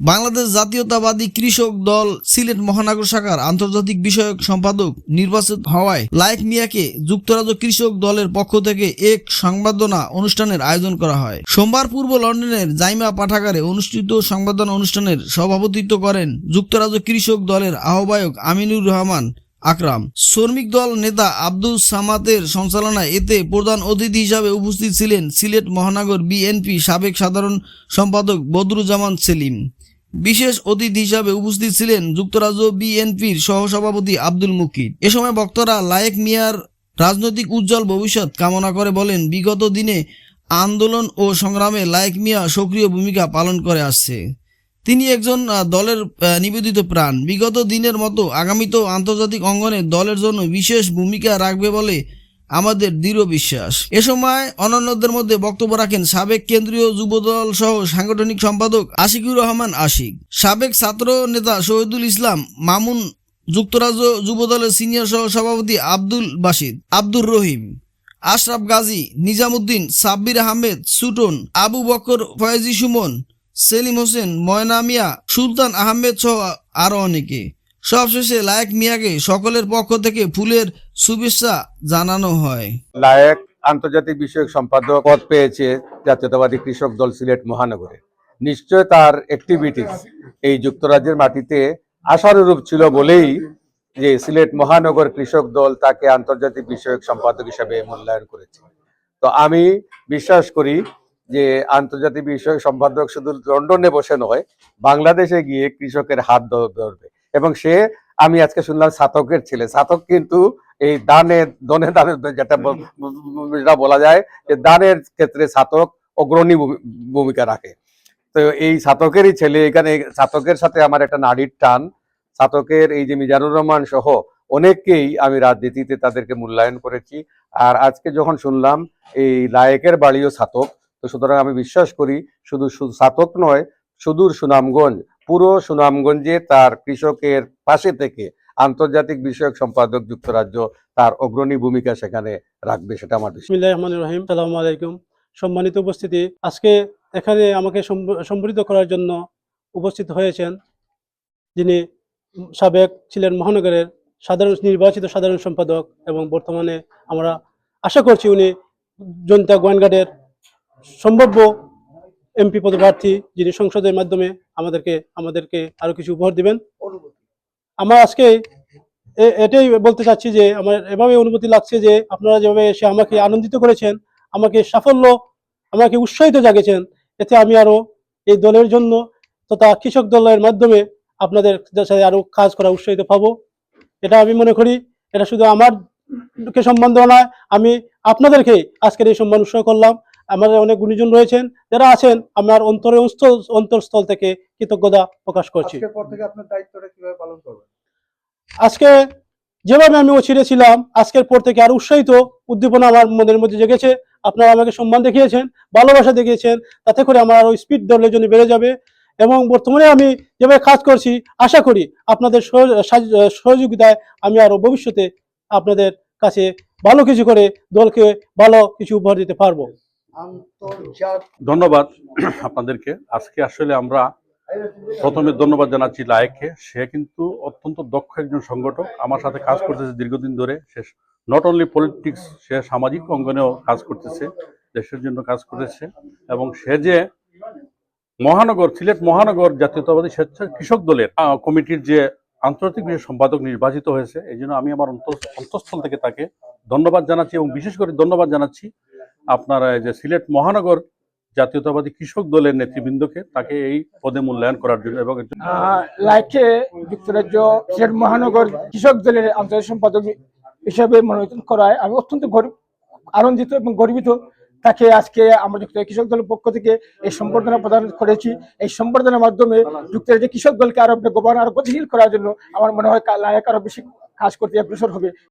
বাংলাদেশ জাতীয়তাবাদী কৃষক দল সিলেট মহানগর শাখার আন্তর্জাতিক বিষয়ক সম্পাদক নির্বাচিত হওয়ায় লায়েক মিয়াকে যুক্তরাজ্য কৃষক দলের পক্ষ থেকে এক সংবর্ধনা অনুষ্ঠানের আয়োজন করা হয়। সোমবার পূর্ব লন্ডনের জাইমা পাঠাগারে অনুষ্ঠিত সংবর্ধনা অনুষ্ঠানের সভাপতিত্ব করেন যুক্তরাজ্য কৃষক দলের আহ্বায়ক আমিনুর রহমান আকরাম। শ্রমিক দল নেতা আব্দুল সামাতের সঞ্চালনায় এতে প্রধান অতিথি হিসাবে উপস্থিত ছিলেন সিলেট মহানগর বিএনপি সাবেক সাধারণ সম্পাদক বদরুজ্জামান সেলিম। বিশেষ অতিথি হিসাবে উপস্থিত ছিলেন যুক্তরাজ্য বিএনপির সহসভাপতি আব্দুল মুকিদ এ সময় বক্তারা লায়েক মিয়ার রাজনৈতিক উজ্জ্বল ভবিষ্যৎ কামনা করে বলেন, বিগত দিনে আন্দোলন ও সংগ্রামে লায়েক মিয়া সক্রিয় ভূমিকা পালন করে আসছে। তিনি একজন দলের নিবেদিত প্রাণ। বিগত দিনের মতো আগামীতেও আন্তর্জাতিক অঙ্গনে দলের জন্য বিশেষ ভূমিকা রাখবে বলে আমাদের দৃঢ় বিশ্বাস। এ সময় অন্যান্যদের মধ্যে বক্তব্য রাখেন সাবেক কেন্দ্রীয় যুবদল সহ সাংগঠনিক সম্পাদক আশিকুর রহমান আশিক। সাবেক ছাত্র নেতা শহীদুল ইসলাম, মামুন যুক্তরাজ্য যুবদলের সিনিয়র সহ সভাপতি আব্দুল বাসিদ আব্দুর রহিম, আশরাফ গাজী, নিজামুদ্দিন, সাব্বির আহমেদ, সুটন, আবু বকর, ফয়েজি সুমন, সেলিম হোসেন, ময়না মিয়া, সুলতান আহমেদ সহ আরও অনেকে। সবশেষে লায়েক মিয়াকে সকলের পক্ষ থেকে ফুলের শুভেচ্ছা জানানো হয়। লায়েক আন্তর্জাতিক বিষয়ক সম্পাদক পদ পেয়েছে জাতীয়তাবাদী কৃষক দল সিলেট মহানগরে। নিশ্চয় তার অ্যাক্টিভিটিস এই যুক্তরাজ্যের মাটিতে আশানুরূপ ছিল বলেই যে সিলেট মহানগর কৃষক দল তাকে আন্তর্জাতিক বিষয়ক সম্পাদক হিসাবে মূল্যায়ন করেছে। তো আমি বিশ্বাস করি যে আন্তর্জাতিক বিষয়ক সম্পাদক শুধু লন্ডনে বসে নয়, বাংলাদেশে গিয়ে কৃষকের হাত ধরবে। এবং সে আমি আজকে শুনলাম সাতকের ছেলে। সাতক কিন্তু এই দানে দনে দানের যেটা যেটা বলা যায় যে দানের ক্ষেত্রে ছাতক অগ্রণী ভূমি- ভূমিকা রাখে। তো এই ছাতকেরই ছেলে এখানে ছাতকের সাথে আমার একটা নারীর টান। ছাতকের এই যে মিজানুর রহমান সহ অনেককেই আমি রাজনীতিতে তাদেরকে মূল্যায়ন করেছি। আর আজকে যখন শুনলাম এই লায়েকের বাড়িও সাতক তো সুতরাং আমি বিশ্বাস করি শুধু ছাতক নয় সুদূর সুনামগঞ্জ পুরো সুনামগঞ্জে তার কৃষকের পাশে থেকে আন্তর্জাতিক বিষয়ক সম্পাদক যুক্তরাজ্য তার অগ্রণী ভূমিকা সেখানে রাখবে সেটা আমার রহিম সালামু আলাইকুম। সম্মানিত উপস্থিতি, আজকে এখানে আমাকে সম্ব- করার জন্য উপস্থিত হয়েছেন যিনি সাবেক ছিলেন মহানগরের সাধারণ, নির্বাচিত সাধারণ সম্পাদক এবং বর্তমানে আমরা আশা করছি উনি জনতা গোয়েনঘাটের সম্ভাব্য এমপি পদপ্রার্থী যিনি সংসদের মাধ্যমে আমাদেরকে আমাদেরকে আরও কিছু উপহার দিবেন। আমার আজকে এটাই বলতে চাচ্ছি যে আমার এভাবে অনুভূতি লাগছে যে আপনারা যেভাবে এসে আমাকে আনন্দিত করেছেন, আমাকে সাফল্য, আমাকে উৎসাহিত জাগেছেন এতে আমি আরও এই দলের জন্য তথা কৃষক দলের মাধ্যমে আপনাদের সাথে আরও কাজ করা উৎসাহিত পাবো। এটা আমি মনে করি, এটা শুধু আমার সম্মান দেওয়া নয়, আমি আপনাদেরকে আজকের এই সম্মান উৎসাহ করলাম। আমাদের অনেক গুণীজন রয়েছেন যারা আছেন আমার অন্তরে অন্তরস্থল থেকে কৃতজ্ঞতা প্রকাশ করছি। আজকের থেকে আপনার দায়িত্বটা কীভাবে পালন করবেন? আজকে যেভাবে আমি অচিরে ছিলাম আজকের পর থেকে আরও উৎসাহিত উদ্দীপনা আমার মনের মধ্যে জেগেছে আপনারা আমাকে সম্মান দেখিয়েছেন ভালোবাসা দেখিয়েছেন তাতে করে আমার আরও স্পিড দলের জন্য বেড়ে যাবে এবং বর্তমানে আমি যেভাবে কাজ করছি আশা করি আপনাদের সহ- সহযোগিতায় আমি আরও ভবিষ্যতে আপনাদের কাছে ভালো কিছু করে দলকে ভালো কিছু উপহার দিতে পারব। ধন্যবাদ আপনাদেরকে। আজকে আসলে আমরা প্রথমে ধন্যবাদ জানাচ্ছি লায়েককে। সে কিন্তু অত্যন্ত দক্ষ একজন সংগঠক। আমার সাথে কাজ করতেছে দীর্ঘদিন ধরে। সে নট অনলি পলিটিক্স সে সামাজিক অঙ্গনেও কাজ করতেছে, দেশের জন্য কাজ করতেছে। এবং সে যে মহানগর, সিলেট মহানগর জাতীয়তাবাদী স্বেচ্ছা কৃষক দলের কমিটির যে আন্তর্জাতিক সম্পাদক নির্বাচিত হয়েছে, এই জন্য আমি আমার অন্তঃ- অন্তঃস্থল থেকে তাকে ধন্যবাদ জানাচ্ছি এবং বিশেষ করে ধন্যবাদ জানাচ্ছি আপনারা যে সিলেট মহানগর জাতীয়তাবাদী কৃষক দলের নেতৃবৃন্দকে তাকে এই পদে মূল্যায়ন করার জন্য এবং লাইকে যুক্তরাজ্য সিলেট মহানগর কৃষক দলের আন্তর্জাতিক সম্পাদক হিসেবে মনোনীত করায় আমি অত্যন্ত আনন্দিত এবং গর্বিত তাকে আজকে আমরা যুক্তরাজ্য কৃষক দলের পক্ষ থেকে এই সম্বর্ধনা প্রদান করেছি। এই সম্বর্ধনার মাধ্যমে যুক্তরাজ্য কৃষক দলকে আরও বেগবান, আরও গতিশীল করার জন্য আমার মনে হয় লায়ক, আরও বেশি কাজ করতে অগ্রসর হবে।